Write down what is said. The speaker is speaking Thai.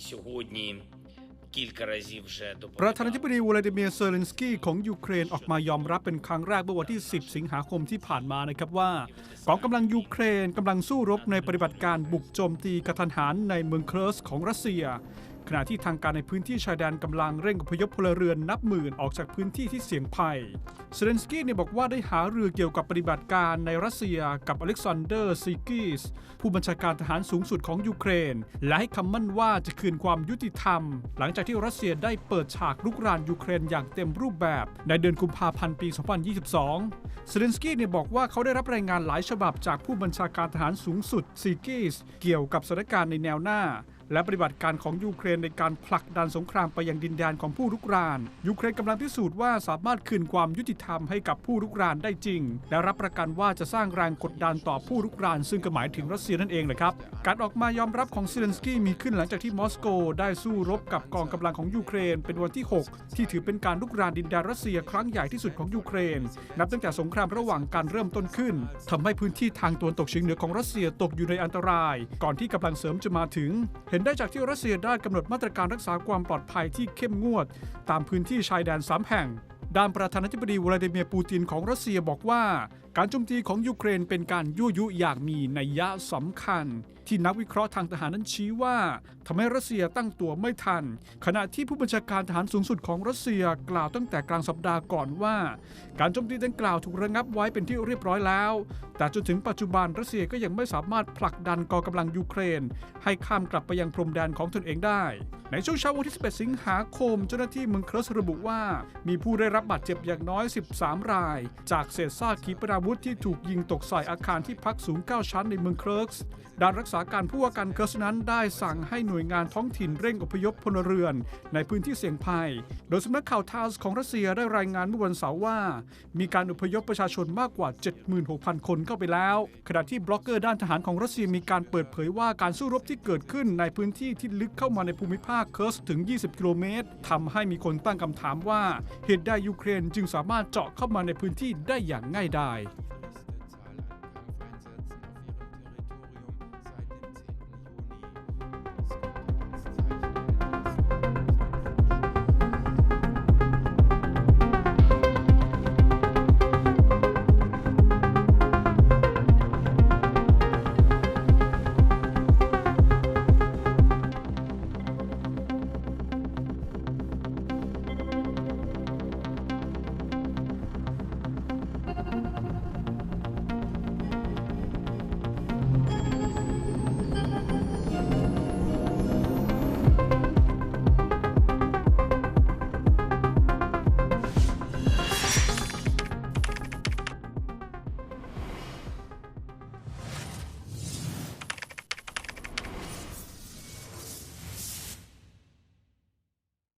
сьогодні кілька разів вже ประธานาธิบ доповідав. ดีวลาดิเมียร์เซเลนสกี้ของยูเครนออกมายอมรับเป็นครั้งแรกเมื่อวันที่ 10 สิงหาคมที่ผ่านมานะครับว่ากองกำลังยูเครนกำลังสู้รบในปฏิบัติการบุกโจมตีกระทันหันในเมืองเครสของรัสเซีย ขณะที่ทางการในพื้นที่ชายแดนกำลังเร่งอพยพพลเรือนนับหมื่นออกจากพื้นที่ที่เสี่ยงภัยเซเลนสกี้เนี่ยบอกว่าได้หาเรือเกี่ยวกับปฏิบัติการในรัสเซียกับอเล็กซานเดอร์ซีกิสผู้บัญชาการทหารสูงสุดของยูเครน และให้คำมั่นว่าจะคืนความยุติธรรม หลังจากที่รัสเซียได้เปิดฉากลุกรานยูเครนอย่างเต็มรูปแบบ ในเดือนกุมภาพันธ์ปี 2022เซเลนสกี้เนี่ยบอกว่าเขาได้รับรายงานหลายฉบับจากผู้บัญชาการทหารสูงสุดซีกิสเกี่ยวกับสถานการณ์ในแนวหน้า และปฏิบัติการของยูเครนในการผลักดันสงครามไปยังดินแดนของผู้รุกราน ยูเครนกำลังพิสูจน์ว่าสามารถคืนความยุติธรรมให้กับผู้รุกรานได้จริง และรับประกันว่าจะสร้างแรงกดดันต่อผู้รุกราน ซึ่งก็หมายถึงรัสเซียนั่นเองแหละครับ การออกมายอมรับของเซเลนสกี้มีขึ้นหลังจากที่มอสโก ได้สู้รบกับกองกำลังของยูเครน เป็นวันที่ 6 ที่ถือเป็นการลุกรานดินแดนรัสเซียครั้งใหญ่ที่สุดของยูเครน นับตั้งแต่สงครามระหว่างการเริ่มต้นขึ้นทำให้พื้นที่ทางตะวันตกเฉียงเหนือของรัสเซียตกอยู่ในอันตราย ก่อนที่กำลังเสริมจะมาถึงเห็นได้จากที่รัสเซียได้กำหนดมาตรการรักษาความปลอดภัยที่เข้มงวด ตามพื้นที่ชายแดนสามแห่ง ด้านประธานาธิบดีวลาดิเมียร์ปูตินของรัสเซียบอกว่า การโจมตีของยูเครนเป็นการยั่วยุอย่างมีนัยยะสำคัญ ที่นักวิเคราะห์ทางทหารนั้นชี้ว่าทำให้รัสเซียตั้งตัวไม่ทัน ขณะที่ผู้บัญชาการทหารสูงสุดของรัสเซียกล่าวตั้งแต่กลางสัปดาห์ก่อนว่า การโจมตีดังกล่าวถูกระงับไว้เป็นที่เรียบร้อยแล้ว แต่จนถึงปัจจุบันรัสเซียก็ยังไม่สามารถผลักดันกองกำลังยูเครน ให้ข้ามกลับไปยังพรมแดนของตนเองได้ ในช่วงเช้าวันที่ 11 สิงหาคม เจ้าหน้าที่เมืองเครสระบุว่า มีผู้ได้รับบาดเจ็บอย่างน้อย 13 ราย จากเศษซากขีปนาวุธที่ถูกยิงตกใส่อาคารที่พักสูง 9 ชั้นในเมืองเครสด้านรักษาการผู้ว่าการเครสนั้นได้สั่งให้หน่วยงานท้องถิ่นเร่งอพยพพลเรือนในพื้นที่เสี่ยงภัย โดยสำนักข่าวทาสของรัสเซียได้รายงานเมื่อวันเสาร์ว่า มีการอพยพประชาชนมากกว่า 76,000 คนเข้าไปแล้ว ขณะที่บล็อกเกอร์ด้านทหารของรัสเซียมีการเปิดเผยว่าการสู้รบที่เกิดขึ้นในพื้นที่ที่ลึกเข้ามาในภูมิภาคเคิร์สถึง 20 กิโลเมตรทำให้มีคนตั้งคำถามว่าเหตุใดยูเครนจึงสามารถเจาะเข้ามาในพื้นที่ได้อย่างง่ายดาย